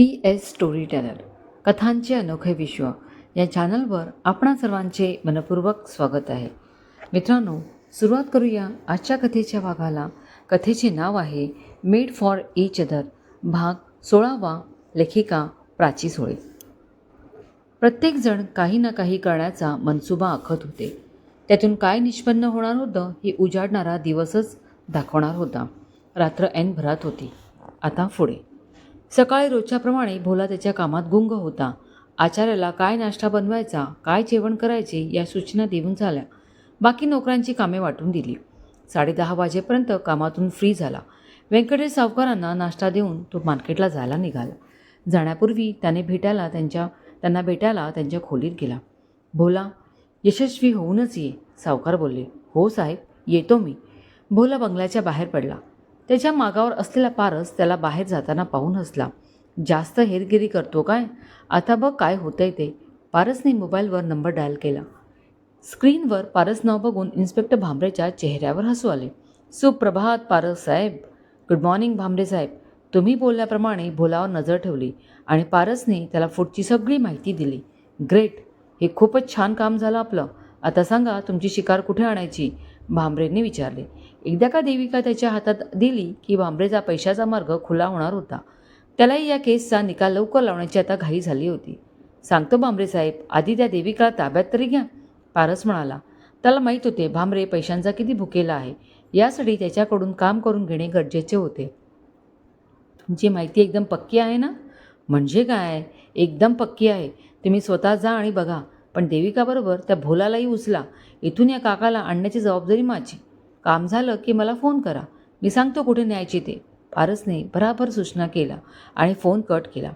P S story teller कथांचे अनोखे विश्व. या चॅनलवर आपणा सर्वांचे मनपूर्वक स्वागत आहे. मित्रांनो सुरुवात करूया आजच्या कथेच्या भागाला. कथेचे नाव आहे मेड फॉर इच अदर. भाग सोळावा लेखिका प्राची सोळे. प्रत्येकजण काही ना काही करण्याचा मनसुबा आखत होते. त्यातून काय निष्पन्न होणार होतं हे उजाडणारा दिवसच दाखवणार होता. रात्र ऐन भरात होती. आता पुढे. सकाळी रोजच्याप्रमाणे भोला त्याच्या कामात गुंग होता. आचार्याला काय नाश्ता बनवायचा काय जेवण करायचे या सूचना देऊन झाल्या. बाकी नोकरांची कामे वाटून दिली. साडेदहा वाजेपर्यंत कामातून फ्री झाला. व्यंकटेश सावकारांना नाश्ता देऊन तो मार्केटला जायला निघाला. जाण्यापूर्वी त्याने भेटायला त्यांच्या त्यांना भेटायला त्यांच्या खोलीत गेला. भोला यशस्वी होऊनच ये सावकार बोलले. हो साहेब येतो मी. भोला बंगल्याच्या बाहेर पडला. त्याच्या मागावर असलेला पारस त्याला बाहेर जाताना पाहून हसला. जास्त हेरगिरी करतो काय? आता बघ काय होतंय ते. पारसने मोबाईलवर नंबर डायल केला. स्क्रीनवर पारस नाव बघून इन्स्पेक्टर भांबरेच्या चेहऱ्यावर हसू आले. सुप्रभात पारस साहेब. गुड मॉर्निंग भांबरे साहेब. तुम्ही बोलल्याप्रमाणे भोलावर नजर ठेवली आणि पारसने त्याला पुढची सगळी माहिती दिली. ग्रेट. हे खूपच छान काम झालं आपलं. आता सांगा तुमची शिकार कुठे आणायची? भांबरेने विचारले. एकदा का देविका त्याच्या हातात दिली की भांबरेचा पैशाचा मार्ग खुला होणार होता त्यालाही या केसचा निकाल लवकर लावण्याची आता घाई झाली होती. सांगतो भांबरे साहेब आधी त्या देविकाला ताब्यात तरी घ्या पारस म्हणाला. त्याला माहीत होते भांबरे पैशांचा किती भुकेला आहे यासाठी त्याच्याकडून काम करून घेणे गरजेचे होते. तुमची माहिती एकदम पक्की आहे ना? म्हणजे काय? एकदम पक्की आहे. तुम्ही स्वतः जा आणि बघा. पण देविकाबरोबर त्या भोलालाही उचला. इथून या काकाला आणण्याची जबाबदारी माझी. काम झालं की मला फोन करा. मी सांगतो कुठे न्यायची ते. पारसने भराभर सूचना केला आणि फोन कट केला.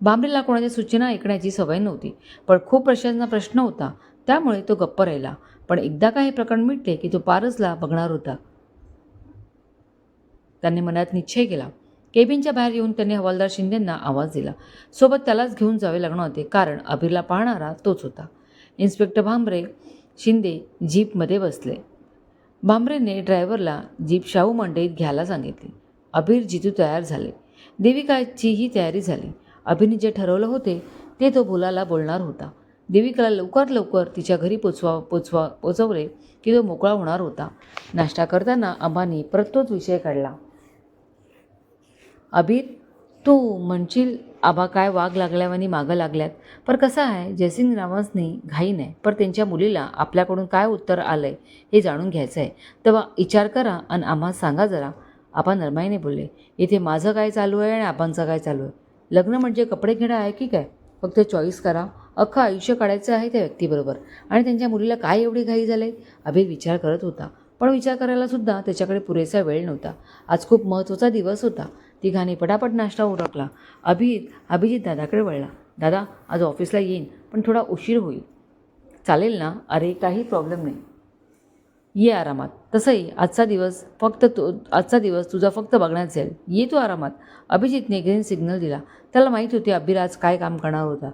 भांबरेला कोणाच्या सूचना ऐकण्याची सवय नव्हती पण खूप प्रशांचा प्रश्न होता. त्यामुळे तो गप्प राहिला. पण एकदा का हे प्रकरण मिटले की तो पारसला बघणार होता. त्यांनी मनात निश्चय केला. केबिनच्या बाहेर येऊन त्यांनी हवालदार शिंदेंना आवाज दिला. सोबत त्यालाच घेऊन जावे लागणार होते कारण अभिरला पाहणारा तोच होता. इन्स्पेक्टर भांबरे शिंदे जीपमध्ये बसले. भांबरेने ड्रायव्हरला जीप शाहू मंडईत घ्यायला सांगितली. अभिर जितू तयार झाले. देविकाचीही तयारी झाली. अभिने जे ठरवलं होते ते तो बोलाला बोलणार होता. देविकाला लवकर लवकर तिच्या घरी पोचवा पोचवा पोचवले की तो मोकळा होणार होता. नाश्ता करताना अंबानी परत तोच विषय काढला. अभिर तू म्हणशील आबा काय वाघ लागल्यावानी मागं लागल्यात? पर कसं आहे जयसिंग रावांसनी घाई नाही. पर त्यांच्या मुलीला आपल्याकडून काय उत्तर आलं आहे हे जाणून घ्यायचं आहे तेव्हा विचार करा आणि आम्हाला सांगा जरा. आपण नरमाईने बोलले इथे माझं काय चालू आहे आणि आपांचं काय चालू आहे? लग्न म्हणजे कपडे घेणं आहे की काय? फक्त चॉईस करा. अख्खं आयुष्य काढायचं आहे त्या व्यक्तीबरोबर. आणि त्यांच्या मुलीला काय एवढी घाई झाले अभि विचार करत होता. पण विचार करायला सुद्धा त्याच्याकडे पुरेसा वेळ नव्हता. आज खूप महत्त्वाचा दिवस होता. तिघांनी पटापट नाश्ता उरकला. अभिजित अभिजित दादाकडे वळला. दादा आज ऑफिसला येईन पण थोडा उशीर होईल. चालेल ना? अरे काही प्रॉब्लेम नाही. ये आरामात. तसंही आजचा दिवस फक्त तो आजचा दिवस तुझा फक्त बघण्यात जाईल. ये तू आरामात. अभिजितने ग्रीन सिग्नल दिला. त्याला माहीत होती अभिराज काय काम करणार होता.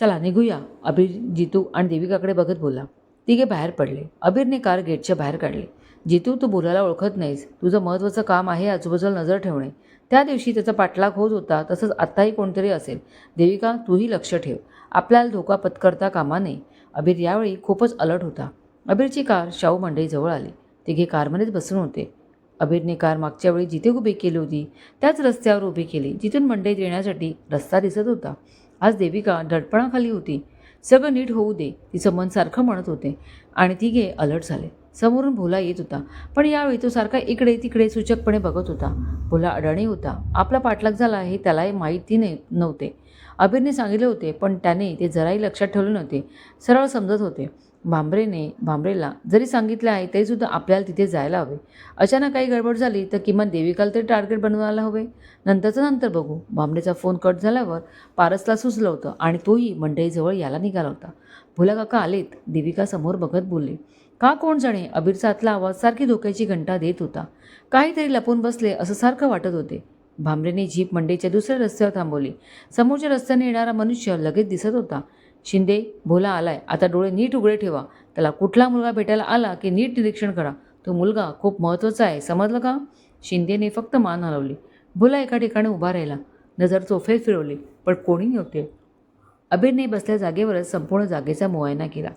चला निघूया अभिर जितू आणि देविकाकडे बघत बोला तिघे बाहेर पडले. अबीरने कार गेटच्या बाहेर काढले. जितू तू बोलायला ओळखत नाहीस. तुझं महत्त्वाचं काम आहे आजूबाजूला नजर ठेवणे. त्या दिवशी त्याचा पाठलाग होत होता तसंच आत्ताही कोणतरी असेल. देविका तूही लक्ष ठेव. आपल्याला धोका पत्करता कामा नये. अबीर यावेळी खूपच अलर्ट होता. अबीरची कार शाहू मंडईजवळ आली. तिघे कारमध्येच बसून होते. अबीरने कार मागच्या वेळी जिथे उभी केली होती त्याच रस्त्यावर उभी केली. जिथून मंडईत येण्यासाठी रस्ता दिसत होता. आज देविका दडपणाखाली होती. सगळं नीट होऊ दे तिचं मन सारखं म्हणत होते. आणि तिघे अलर्ट झाले. समोरून भोला येत होता. पण यावेळी तो सारखा इकडे तिकडे सूचकपणे बघत होता. भोला अडाणी होता. आपला पाठलाग झाला हे त्यालाही माहिती नाही नव्हते. अबीरने सांगितले होते पण त्याने ते जराही लक्षात ठेवले नव्हते. सरळ समजत होते. भांबरेने भांबरेला जरी सांगितलं आहे तरीसुद्धा आपल्याला तिथे जायला हवे. अचानक काही गडबड झाली तर किमान देविकाला तरी टार्गेट बनवायला हवे. नंतरचं नंतर बघू. भांबरेचा फोन कट झाल्यावर पारसला सुचलं होतं आणि तोही मंडईजवळ याला निघाला होता. भोला काका आलेत. देविका समोर बघत बोलले. का कोण जाणे? अबीरचा आतला आवाज सारखी धोक्याची घंटा देत होता. काहीतरी लपून बसले असं सारखं वाटत होते. भांबरेने जीप मंडईच्या दुसऱ्या रस्त्यावर थांबवली. समोरच्या रस्त्याने येणारा मनुष्य लगेच दिसत होता. शिंदे भोला आलाय. आता डोळे नीट उघडे ठेवा. त्याला कुठला मुलगा भेटायला आला की नीट निरीक्षण करा. तो मुलगा खूप महत्त्वाचा आहे. समजलं का? शिंदेने फक्त मान हलवली. भोला एका ठिकाणी उभा राहिला. नजर चोफेत फिरवली. पण कोणी नव्हते. अबीरने बसल्या जागेवरच संपूर्ण जागेचा मुआयना केला.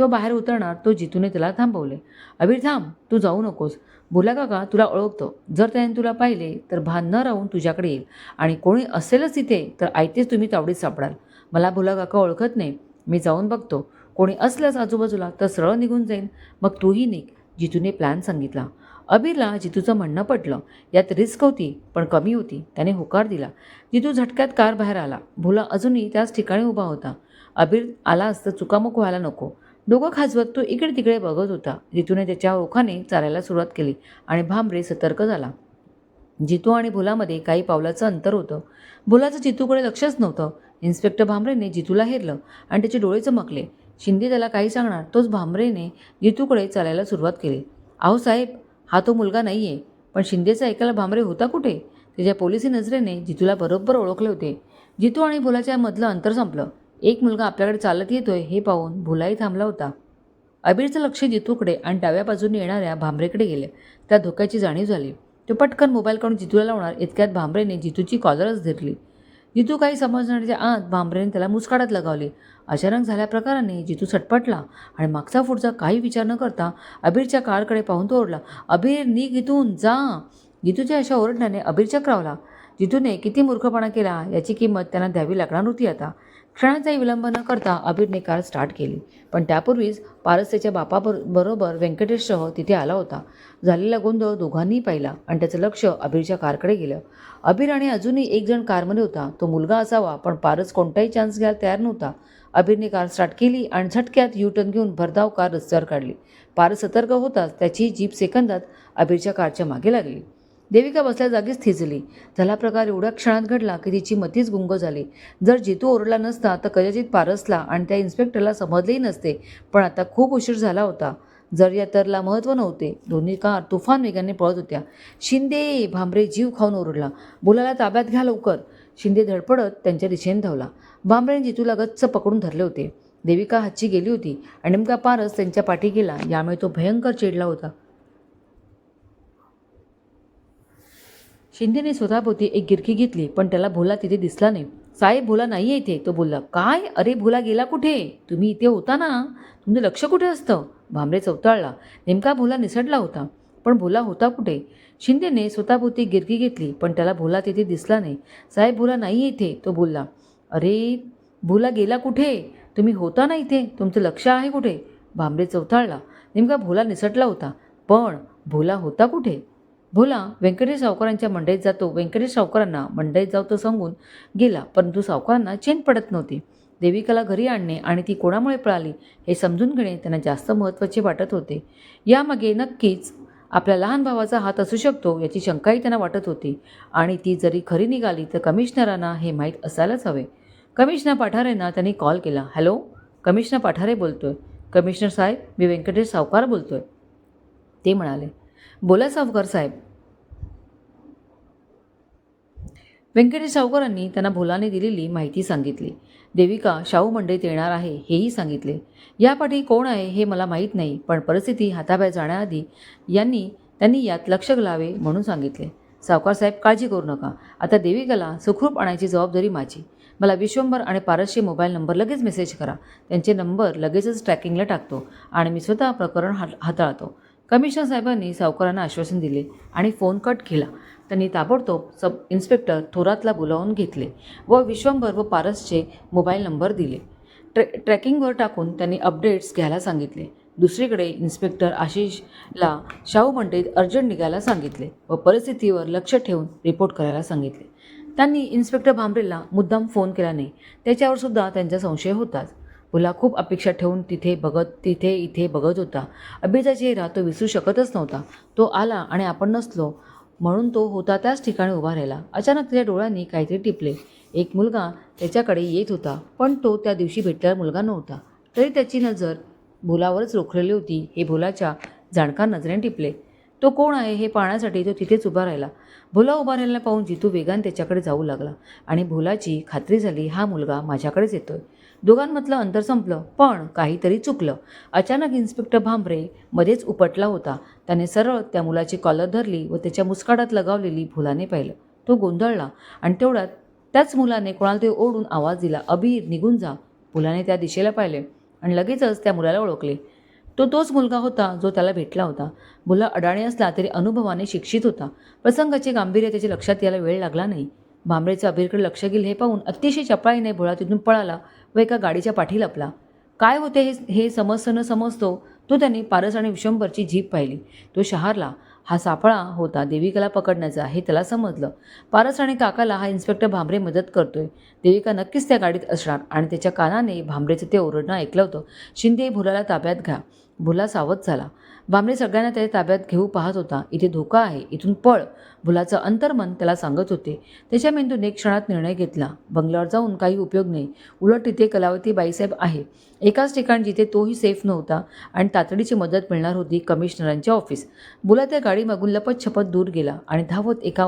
तो बाहेर उतरणार तो जितूने त्याला थांबवले. अबीर थांब तू जाऊ नकोस. बोला काका तुला ओळखतो. जर त्याने तुला पाहिले तर भान न राहून तुझ्याकडे येईल. आणि कोणी असेलच तिथे तर आयतेच तुम्ही तावडीत सापडाल. मला भोला काका ओळखत नाही. मी जाऊन बघतो. कोणी असल्यास आजूबाजूला तर सरळ निघून जाईन. मग तूही निघ जितूने प्लॅन सांगितला. अबीरला जितूचं म्हणणं पटलं. यात रिस्क होती पण कमी होती. त्याने होकार दिला. जितू झटक्यात कार बाहेर आला. भुला अजूनही त्याच ठिकाणी उभा होता. अबीर आला असतं चुकामुक व्हायला नको. डोकं खाजवत तो इकडे तिकडे बघत होता. जितूने त्याच्या ओखाने चालायला सुरुवात केली आणि भांबरे सतर्क झाला. जितू आणि भुलामध्ये काही पावलाचं अंतर होतं. भुलाचं जितूकडे लक्षच नव्हतं. इन्स्पेक्टर भांबरेने जितूला हेरलं आणि त्याचे डोळे चमकले. शिंदे त्याला काही सांगणार तोच भांबरेने जितूकडे चालायला सुरुवात केली. आहो साहेब हा तो मुलगा नाही आहे पण शिंदेचा ऐकायला भांबरे होता कुठे? त्याच्या पोलिसी नजरेने जितूला बरोबर ओळखले होते. जितू आणि भुलाच्या मधलं अंतर संपलं. एक मुलगा आपल्याकडे चालत येतोय हे पाहून भुलाही थांबला होता. अबीरचं लक्ष जितूकडे आणि डाव्या बाजूने येणाऱ्या भांबरेकडे गेले त्या धोक्याची जाणीव झाली. तो पटकन मोबाईल काढून जितूला लावणार इतक्यात भांबरेने जितूची कॉलरच धरली. जितू काही समजण्याच्या आत भांबरेने त्याला मुस्काडात लगावली. अचानक झाल्या प्रकाराने जितू सटपटला आणि मागचा पुढचा काही विचार न करता अबीरच्या कारकडे पाहून तो ओरडला अबीर निघ इथून जा. जितूच्या अशा ओरडण्याने अबीर चक्रावला. जितूने किती मूर्खपणा केला याची किंमत त्यांना द्यावी लागणार होती आता. क्षणाचाही विलंब न करता अबीरने कार स्टार्ट केली. पण त्यापूर्वीच पारस त्याच्या बापाबर बरोबर व्यंकटेशसह तिथे आला होता. झालेला गोंधळ दोघांनीही पाहिला आणि त्याचं लक्ष अबीरच्या कारकडे गेलं. अबीर आणि अजूनही एक जण कारमध्ये होता. तो मुलगा असावा पण पारस कोणताही चान्स घ्यायला तयार नव्हता. अबीरने कार स्टार्ट केली आणि झटक्यात यू टर्न घेऊन भरधाव कार रस्त्यावर काढली. पारस सतर्क होताच त्याची जीप सेकंदात अबीरच्या कारच्या मागे लागली. देविका बसल्या जागीच थिजली. झाला प्रकार एवढ्या क्षणात घडला की तिची मतीच गुंग झाली. जर जितू ओरडला नसता तर कदाचित पारसला आणि त्या इन्स्पेक्टरला समजलेही नसते पण आता खूप उशीर झाला होता. जर या तरला महत्त्व नव्हते. दोन्ही कार तुफान वेगाने पळत होत्या. शिंदे भांबरे जीव खाऊन ओरडला. बोलायला ताब्यात घ्या लवकर. शिंदे धडपडत त्यांच्या दिशेने धावला. भांबरेने जितूला गच्च पकडून धरले होते. देविका हातची गेली होती आणि नेमका पारस त्यांच्या पाठी गेला. यामुळे तो भयंकर चिडला होता. शिंदेने स्वतःभोवती एक गिरकी घेतली पण त्याला भोला तिथे दिसला नाही. साहेब भोला नाही आहे इथे. तो बोलला काय? अरे भोला गेला कुठे? तुम्ही इथे होता ना? तुमचं लक्ष कुठे असतं? भांबरे चौताळला नेमका भोला निसटला होता पण भोला होता कुठे? शिंदेने स्वतःभोवती गिरकी घेतली पण त्याला भोला तिथे दिसला नाही. साहेब भोला नाही आहे इथे. तो बोलला अरे भोला गेला कुठे? तुम्ही होता ना इथे? तुमचं लक्ष आहे कुठे? भांबरे चौताळला नेमका भोला निसटला होता पण भोला होता कुठे? भोला व्यंकटेश सावकारांच्या मंडईत जातो. व्यंकटेश सावकारांना मंडईत जाऊ तो सांगून गेला परंतु सावकारांना चेन पडत नव्हती. देविकाला घरी आणणे आणि ती कोणामुळे पळाली हे समजून घेणे त्यांना जास्त महत्त्वाचे वाटत होते. यामागे नक्कीच आपल्या लहान भावाचा हात असू शकतो याची शंकाही त्यांना वाटत होती आणि ती जरी खरी निघाली तर कमिशनरांना हे माहीत असायलाच हवे. कमिशनर पाठारेंना त्यांनी कॉल केला हॅलो कमिशनर पाठारे बोलतोय. कमिशनर साहेब मी व्यंकटेश सावकार बोलतोय. ते म्हणाले बोला सावकार साहेब. व्यंकटेश सावकारांनी त्यांना भोलाने दिलेली माहिती सांगितली. देविका शाहू मंडईत येणार आहे हेही सांगितले. यापाठी कोण आहे हे मला माहीत नाही पण परिस्थिती हाताबाहेर जाण्याआधी यांनी त्यांनी यात लक्ष घालावे म्हणून सांगितले. सावकार साहेब काळजी करू नका. आता देविकाला सुखरूप आणायची जबाबदारी माझी. मला विश्वंभर आणि पारसचे मोबाईल नंबर लगेच मेसेज करा. त्यांचे नंबर लगेचच ट्रॅकिंगला टाकतो आणि मी स्वतः प्रकरण हात हाताळतो. कमिशनर साहेबांनी सावकारांना आश्वासन दिले आणि फोन कट केला. त्यांनी ताबडतोब सब इन्स्पेक्टर थोरातला बोलावून घेतले व विश्वंभर व पारसचे मोबाईल नंबर दिले. ट्रे ट्रॅकिंगवर टाकून त्यांनी अपडेट्स घ्यायला सांगितले. दुसरीकडे इन्स्पेक्टर आशिषला शाहू मंडईत अर्जंट निघायला सांगितले व परिस्थितीवर लक्ष ठेवून रिपोर्ट करायला सांगितले. त्यांनी इन्स्पेक्टर भांबरेला मुद्दाम फोन केला नाही. त्याच्यावर सुद्धा त्यांचा संशय होताच. भुला खूप अपेक्षा ठेवून तिथे बघत तिथे इथे बघत होता. अभिचा चेहरा तो विसरू शकतच नव्हता. तो आला आणि आपण नसलो म्हणून तो होता त्याच ठिकाणी उभा राहिला. अचानक त्याच्या डोळ्यांनी काहीतरी टिपले. एक मुलगा त्याच्याकडे येत होता पण तो त्या दिवशी भेटलेला मुलगा नव्हता. तरी त्याची नजर भुलावरच रोखलेली होती. हे भुलाच्या जाणकार नजरेने टिपले. तो कोण आहे हे पाहण्यासाठी तो तिथेच उभा राहिला. भुला उभा राहिला पाहून जितू वेगाने त्याच्याकडे जाऊ लागला आणि भुलाची खात्री झाली हा मुलगा माझ्याकडेच येतोय. दोघांमधलं अंतर संपलं पण काहीतरी चुकलं. अचानक इन्स्पेक्टर भांबरे मध्येच उपटला होता. त्याने सरळ त्या मुलाची कॉलर धरली व त्याच्या मुस्काडात लगावलेली भुलाने पाहिलं. तो गोंधळला आणि तेवढ्यात त्याच मुलाने कोणाला ते ओढून आवाज दिला अबीर निघून जा. मुलाने त्या दिशेला पाहिले आणि लगेचच त्या मुलाला ओळखले. तो तोच मुलगा होता जो त्याला भेटला होता. मुला अडाणी असला तरी अनुभवाने शिक्षित होता. प्रसंगाचे गांभीर्य त्याच्या लक्षात यायला वेळ लागला नाही. भांबरेचं अबीरकडे लक्ष गेलं हे पाहून अतिशय चपळाईने भोळा तिथून पळाला. व एका गाडीच्या पाठी लपला काय होते हे हे समजतं न समजतो तो त्याने पारस आणि विशंभरची जीप पाहिली. तो शहारला हा सापळा होता देविकाला पकडण्याचा हे त्याला समजलं. पारस आणि काकाला हा इन्स्पेक्टर भांबरे मदत करतोय. देविका नक्कीच त्या गाडीत असणार आणि त्याच्या कानाने भांबरेचं ते ओरडणं ऐकलं होतं. शिंदे भुलाला ताब्यात घ्या. भुला सावध झाला. भांबरे सगळ्यांना त्याच्या ताब्यात घेऊ पाहत होता. इथे धोका आहे. इथून पळ. भुलाचं अंतर्मन त्याला सांगत होते. त्याच्या मेंदूने एक क्षणात निर्णय घेतला. बंगल्यावर जाऊन काही उपयोग नाही. उलट तिथे कलावती बाईसाहेब आहे. एकाच ठिकाण जिथे तोही सेफ नव्हता आणि तातडीची मदत मिळणार होती कमिशनरांचे ऑफिस बुला त्या गाडीमागून लपत छपत दूर गेला आणि धावत एका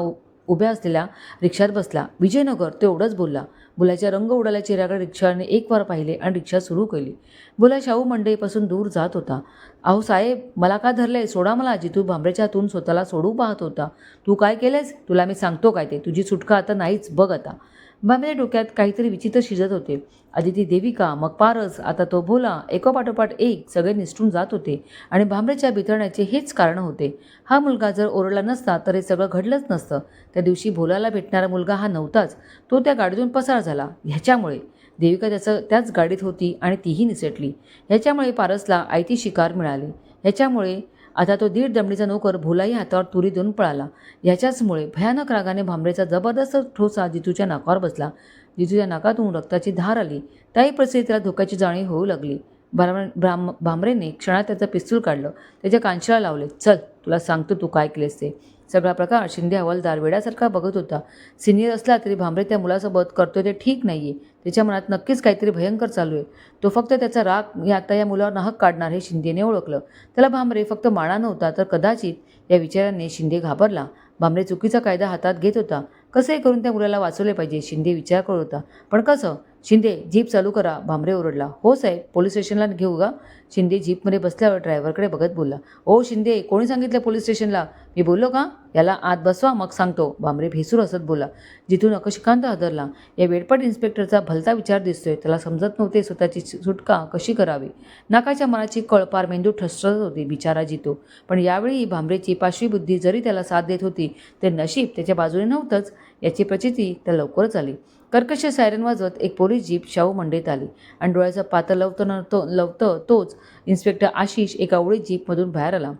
उभ्या असलेल्या रिक्षात बसला. विजयनगर तो एवढंच बोलला. बुलाच्या रंग उडाल्या चेहऱ्याकडे रिक्षाने एक वार पाहिले आणि रिक्षा सुरू केली. बुला शाहू मंडईपासून दूर जात होता. अहो साहेब मला का धरलंय? सोडा मला जितू भांबरेच्या हातून स्वतःला सोडू पाहत होता. तू काय केलंयस? तुला मी सांगतो काय ते. तुझी सुटका आता नाहीच बघ आता. भांबरे डोक्यात काहीतरी विचित्र शिजत होते. आधी ती देविका मग पारस आता तो भोला एकोपाठोपाठ एक सगळे निसटून जात होते आणि भांबरेच्या बिथरण्याचे हेच कारण होते. हा मुलगा जर ओरडला नसता तर हे सगळं घडलंच नसतं. त्या दिवशी भोलाला भेटणारा मुलगा हा नव्हताच. तो त्या गाडीतून पसार झाला. ह्याच्यामुळे. देविका त्याचं त्याच गाडीत होती आणि तीही निसटली. ह्याच्यामुळे पारसला आयती शिकार मिळाली. ह्याच्यामुळे आता तो दीड दमडीचा नोकर भुलाई हातावर तुरी देऊन पळाला. याच्याचमुळे भयानक रागाने भांबरेचा जबरदस्त ठोसा जितूच्या नाकावर बसला. जितूच्या नाकातून रक्ताची धार आली. त्याही परिस्थितीत त्याला धोक्याची जाणीव होऊ लागली. ब्राह्मण ब्राह्म भांबरेने क्षणात त्याचं पिस्तूल काढलं. त्याच्या कांशाला लावले. चल तुला सांगतो तू काय केलेस ते. सगळा प्रकार शिंदे हवालदार वेड्यासारखा बघत होता. सिनियर असला तरी भांबरे त्या मुलासोबत करतोय ते ठीक नाही आहे त्याच्या मनात नक्कीच काहीतरी भयंकर चालू आहे. तो फक्त त्याचा राग मी आता या मुलावर नाहक काढणार हे शिंदेने ओळखलं. त्याला भांबरे फक्त माळा नव्हता तर कदाचित या विचाराने शिंदे घाबरला. भांबरे चुकीचा कायदा हातात घेत होता. कसंही करून त्या मुलाला वाचवले पाहिजे शिंदे विचार करत होता. पण कसं? शिंदे जीप चालू करा. भांबरे ओरडला. हो साहेब पोलीस स्टेशनला घेऊ का? शिंदे जीपमध्ये बसल्यावर ड्रायव्हरकडे बघत बोलला. ओ शिंदे कोणी सांगितलं पोलीस स्टेशनला? मी बोललो का? याला आत बसवा मग सांगतो. भांबरे भेसूर हसत बोला जिथून अकशिकांत हदरला. या वेडपट इन्स्पेक्टरचा भलता विचार दिसतोय. त्याला समजत नव्हते स्वतःची सुटका कशी करावी. नाकाच्या मनाची कळपार मेंदू ठसरत होती. बिचारा जितो. पण यावेळी भांबरेची पाशवी बुद्धी जरी त्याला साथ देत होती ते नशीब त्याच्या बाजूने नव्हतंच. याची प्रचिती त्या लवकरच आली. कर्कश सायरन वाजवत एक पोलीस जीप शाहू मंडईत आली. आणि डोळ्याचा पातळ लवतं तो लवतं तोच इन्स्पेक्टर आशिष एका ओळीत जीपमधून बाहेर आला.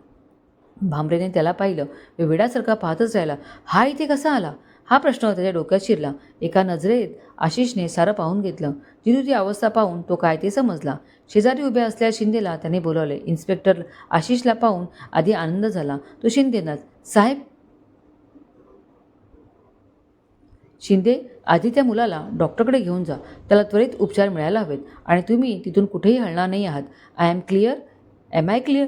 भांबरेने त्याला पाहिलं. वेडासारखा पाहतच राहिला. हा इथे कसा आला? हा प्रश्न त्याच्या डोक्यात शिरला. एका नजरेत आशिषने सारं पाहून घेतलं. जिथूची अवस्था पाहून तो काय ते समजला. शेजारी उभ्या असलेल्या शिंदेला त्याने बोलावले. इन्स्पेक्टर आशिषला पाहून आधी आनंद झाला. तो शिंदेनाच साहेब शिंदे आधी त्या मुलाला डॉक्टरकडे घेऊन जा. त्याला त्वरित उपचार मिळायला हवेत आणि तुम्ही तिथून कुठेही हलणार नाही आहात. I am clear am I clear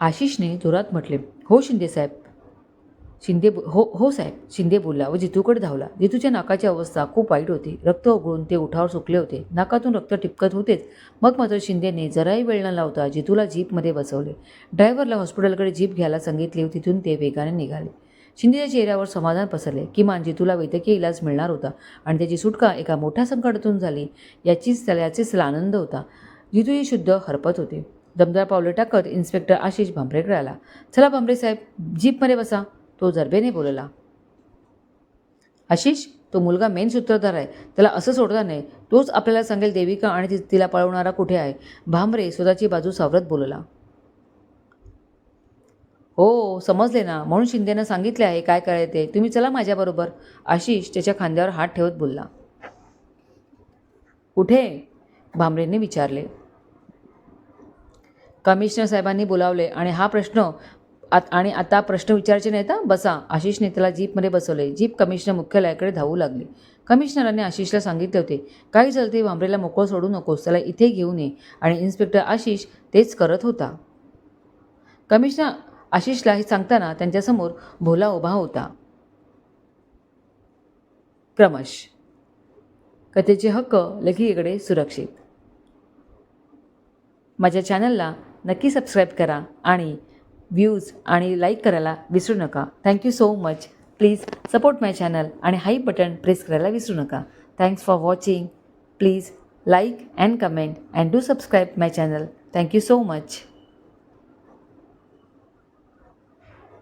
आशिषने जोरात म्हटले हो शिंदे साहेब. शिंदे हो हो साहेब शिंदे बोलला व जितूकडे धावला. जितूच्या नाकाची अवस्था खूप वाईट होती. रक्त उघळून ते उठावर सुकले होते. नाकातून रक्त टिपकत होतेच. मग मात्र शिंदेने जराही वेळ न लावता जितूला जीपमध्ये बसवले. ड्रायव्हरला हॉस्पिटलकडे जीप घ्यायला सांगितले व तिथून ते वेगाने निघाले. शिंदेच्या चेहऱ्यावर समाधान पसरले. किमान जितूला वैद्यकीय इलाज मिळणार होता आणि त्याची सुटका एका मोठ्या संकटातून झाली याचीच त्याला याचीच आनंद होता. जितूही शुद्ध हरपत होते. दमदार पावले टाकत इन्स्पेक्टर आशिष भांबरेकडे आला. चला भांबरे साहेब जीपमध्ये बसा. तो जरबेने बोलला आशिष तो मुलगा मेन सूत्रधार आहे. त्याला असं सोडता नाही तोच आपल्याला सांगेल देविका आणि ति- तिला पळवणारा कुठे आहे. भांबरे स्वतःची बाजू सावरत बोलला हो समजले ना. म्हणून शिंदेनं सांगितले आहे काय करायचे ते. तुम्ही चला माझ्याबरोबर आशिष त्याच्या खांद्यावर हात ठेवत बोलला कुठे? भांबरेने विचारले. कमिशनर साहेबांनी बोलावले आणि हा प्रश्न आत आणि आता प्रश्न विचारायचे नाही तर बसा. आशिषने त्याला जीपमध्ये बसवले जीप कमिशनर मुख्यालयाकडे धावू लागली. कमिशनरांनी आशिषला सांगितले होते काही झालं ते मोकळं सोडू नकोस त्याला इथे घेऊन ये आणि इन्स्पेक्टर आशिष तेच करत होता. कमिशनर आशिषला हे सांगताना त्यांच्यासमोर भोला उभा होता. क्रमश. कथेचे हक्क लगीकडे सुरक्षित. माझ्या चॅनलला नक्की सबस्क्राईब करा आणि व्ह्यूज आणि लाईक करायला विसरू नका. Thank you so much please support my channel आणि हाई बटन प्रेस करायला विसरू नका. Thanks for watching please like and comment and do subscribe my channel thank you so much